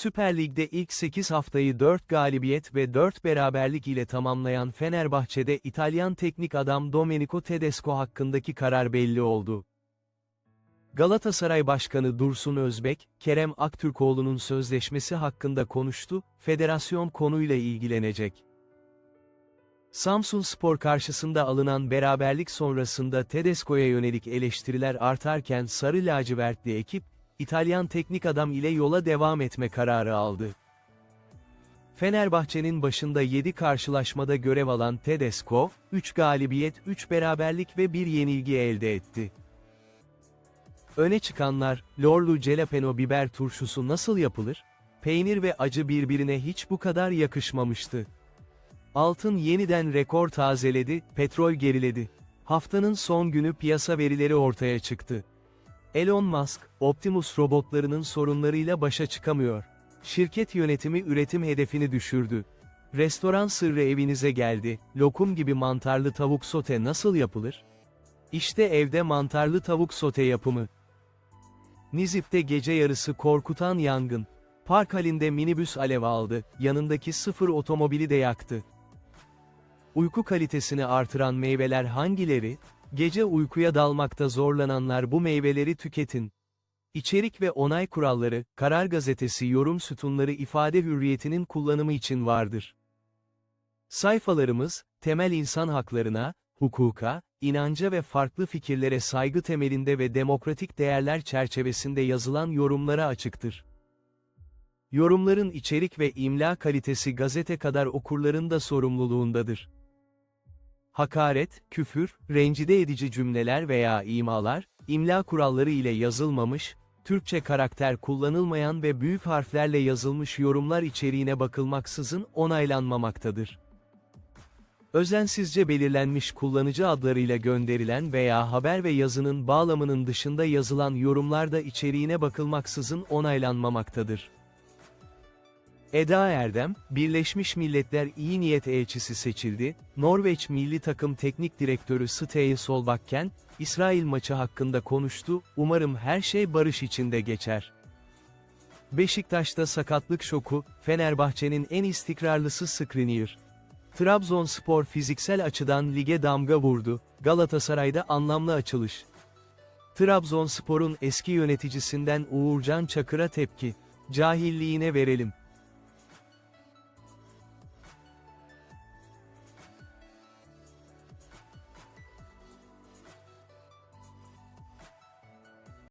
Süper Lig'de ilk 8 haftayı 4 galibiyet ve 4 beraberlik ile tamamlayan Fenerbahçe'de İtalyan teknik adam Domenico Tedesco hakkındaki karar belli oldu. Galatasaray Başkanı Dursun Özbek, Kerem Aktürkoğlu'nun sözleşmesi hakkında konuştu, federasyon konuyla ilgilenecek. Samsun Spor karşısında alınan beraberlik sonrasında Tedesco'ya yönelik eleştiriler artarken Sarı Lacivertli ekip, İtalyan teknik adam ile yola devam etme kararı aldı. Fenerbahçe'nin başında 7 karşılaşmada görev alan Tedesco, 3 galibiyet, 3 beraberlik ve 1 yenilgi elde etti. Öne çıkanlar, Lorlu Jalapeno biber turşusu nasıl yapılır? Peynir ve acı birbirine hiç bu kadar yakışmamıştı. Altın yeniden rekor tazeledi, petrol geriledi. Haftanın son günü piyasa verileri ortaya çıktı. Elon Musk, Optimus robotlarının sorunlarıyla başa çıkamıyor. Şirket yönetimi üretim hedefini düşürdü. Restoran sırrı evinize geldi. Lokum gibi mantarlı tavuk sote nasıl yapılır? İşte evde mantarlı tavuk sote yapımı. Nizip'te gece yarısı korkutan yangın. Park halinde minibüs alev aldı, yanındaki sıfır otomobili de yaktı. Uyku kalitesini artıran meyveler hangileri? Gece uykuya dalmakta zorlananlar bu meyveleri tüketin. İçerik ve onay kuralları, Karar Gazetesi yorum sütunları ifade hürriyetinin kullanımı için vardır. Sayfalarımız, temel insan haklarına, hukuka, inanca ve farklı fikirlere saygı temelinde ve demokratik değerler çerçevesinde yazılan yorumlara açıktır. Yorumların içerik ve imla kalitesi gazete kadar okurların da sorumluluğundadır. Hakaret, küfür, rencide edici cümleler veya imalar, imla kuralları ile yazılmamış, Türkçe karakter kullanılmayan ve büyük harflerle yazılmış yorumlar içeriğine bakılmaksızın onaylanmamaktadır. Özensizce belirlenmiş kullanıcı adlarıyla gönderilen veya haber ve yazının bağlamının dışında yazılan yorumlar da içeriğine bakılmaksızın onaylanmamaktadır. Eda Erdem, Birleşmiş Milletler İyi Niyet Elçisi seçildi, Norveç Milli Takım Teknik Direktörü Steye Solbakken, İsrail maçı hakkında konuştu, umarım her şey barış içinde geçer. Beşiktaş'ta sakatlık şoku, Fenerbahçe'nin en istikrarlısı Skriniar. Trabzonspor fiziksel açıdan lige damga vurdu, Galatasaray'da anlamlı açılış. Trabzonspor'un eski yöneticisinden Uğurcan Çakır'a tepki. Cahilliğine verelim.